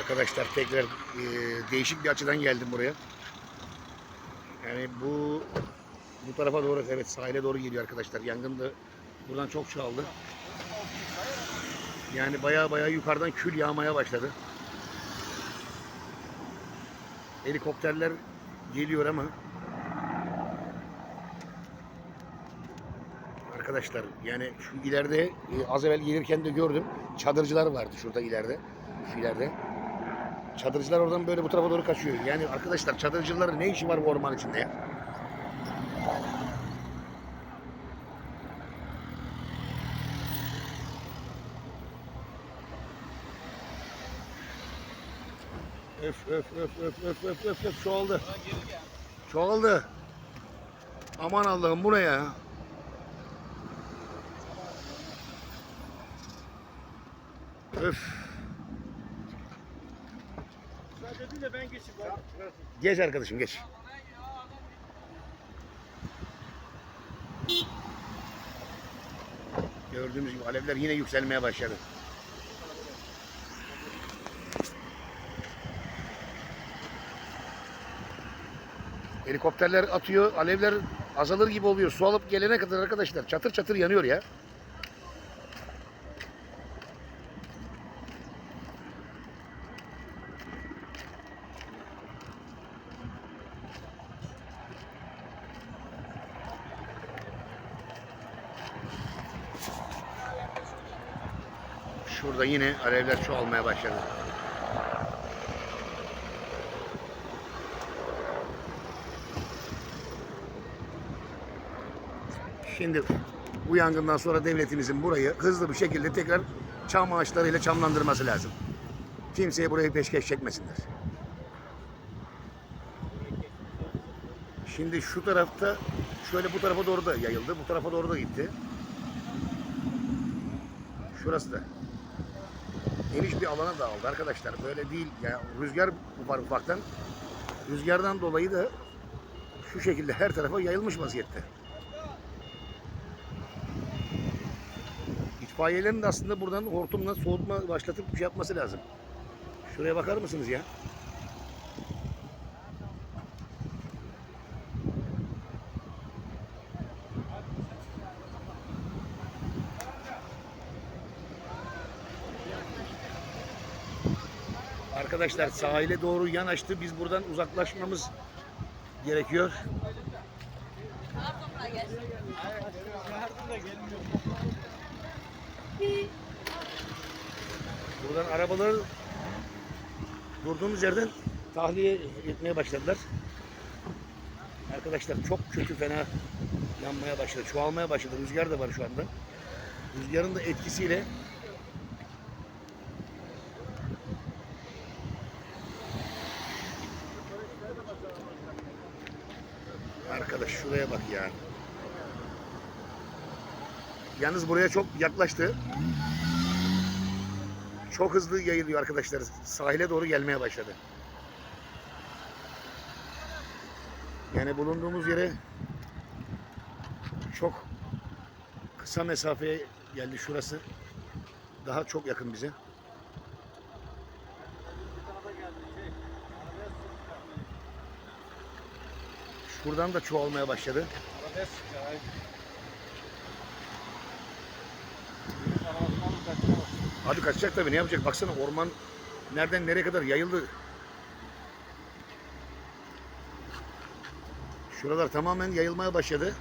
Arkadaşlar tekrar e, değişik bir açıdan geldim buraya. Yani bu bu tarafa doğru evet sahile doğru geliyor arkadaşlar. Yangın da buradan çok çoğaldı. Yani baya baya yukarıdan kül yağmaya başladı. Helikopterler geliyor ama arkadaşlar yani şu ileride e, az evvel gelirken de gördüm çadırcılar vardı şurada ileride şu ileride çadırcılar oradan böyle bu tarafa doğru kaçıyor yani arkadaşlar çadırcıların ne işi var bu orman içinde ya Öf öf öf öf öf öf öf öf çoğaldı. Çoğaldı. Aman Allah'ım bu ne ya? Öf. Geç arkadaşım geç. Gördüğümüz gibi alevler yine yükselmeye başladı. Helikopterler atıyor, alevler azalır gibi oluyor. Su alıp gelene kadar arkadaşlar çatır çatır yanıyor ya. Şurada yine alevler çoğalmaya başladı. Şimdi bu yangından sonra devletimizin burayı hızlı bir şekilde tekrar çam ağaçlarıyla çamlandırması lazım. Kimseye burayı peşkeş çekmesinler. Şimdi şu tarafta şöyle bu tarafa doğru da yayıldı. Bu tarafa doğru da gitti. Şurası da geniş bir alana dağıldı arkadaşlar. Böyle değil. Ya rüzgar var ufaktan. Rüzgardan dolayı da şu şekilde her tarafa yayılmış vaziyette. İtfaiyelerin de aslında buradan hortumla soğutma başlatıp bir şey yapması lazım. Şuraya bakar mısınız ya? Arkadaşlar sahile doğru yanaştı. Biz buradan uzaklaşmamız gerekiyor. Buradan arabaları durduğumuz yerden tahliye etmeye başladılar. Arkadaşlar çok kötü fena yanmaya başladı. Çoğalmaya başladı. Rüzgar da var şu anda. Rüzgarın da etkisiyle Arkadaş şuraya bak ya. Yalnız buraya çok yaklaştı. Çok hızlı yayılıyor arkadaşlar. Sahile doğru gelmeye başladı. Yani bulunduğumuz yere çok kısa mesafeye geldi şurası. Daha çok yakın bize. Şuradan da çoğalmaya başladı. Hadi kaçacak tabii ne yapacak? Baksana orman nereden nereye kadar yayıldı. Şuralar tamamen yayılmaya başladı.